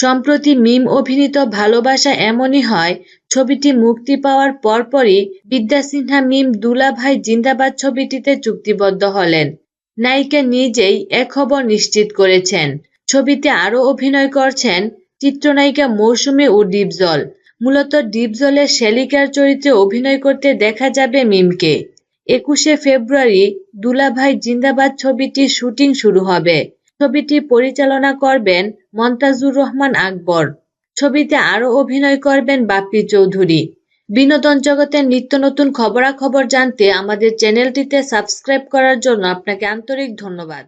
সম্প্রতি মিম অভিনীত ভালোবাসা এমনই হয়, ছবিটি মুক্তি পাওয়ার পরপরই বিদ্যা সিনহা, মিম দুলাভাই জিন্দাবাদ ছবিটিতে চুক্তিবদ্ধ হলেন। নায়িকা নিজেই এ খবর নিশ্চিত করেছেন। ছবিতে আরও অভিনয় করছেন চিত্রনায়িকা মৌসুমী ও ডিপজল। মূলত ডিপজলের শ্যালিকার চরিত্রে অভিনয় করতে দেখা যাবে মিমকে। একুশে ফেব্রুয়ারি দুলাভাই জিন্দাবাদ ছবিটির শুটিং শুরু হবে। ছবিটি পরিচালনা করবেন মন্তাজুর রহমান আকবর। ছবিতে আরও অভিনয় করবেন বাপ্পি চৌধুরী। বিনোদন জগতের নিত্য নতুন খবরাখবর জানতে আমাদের চ্যানেলটিতে সাবস্ক্রাইব করার জন্য আপনাকে আন্তরিক ধন্যবাদ।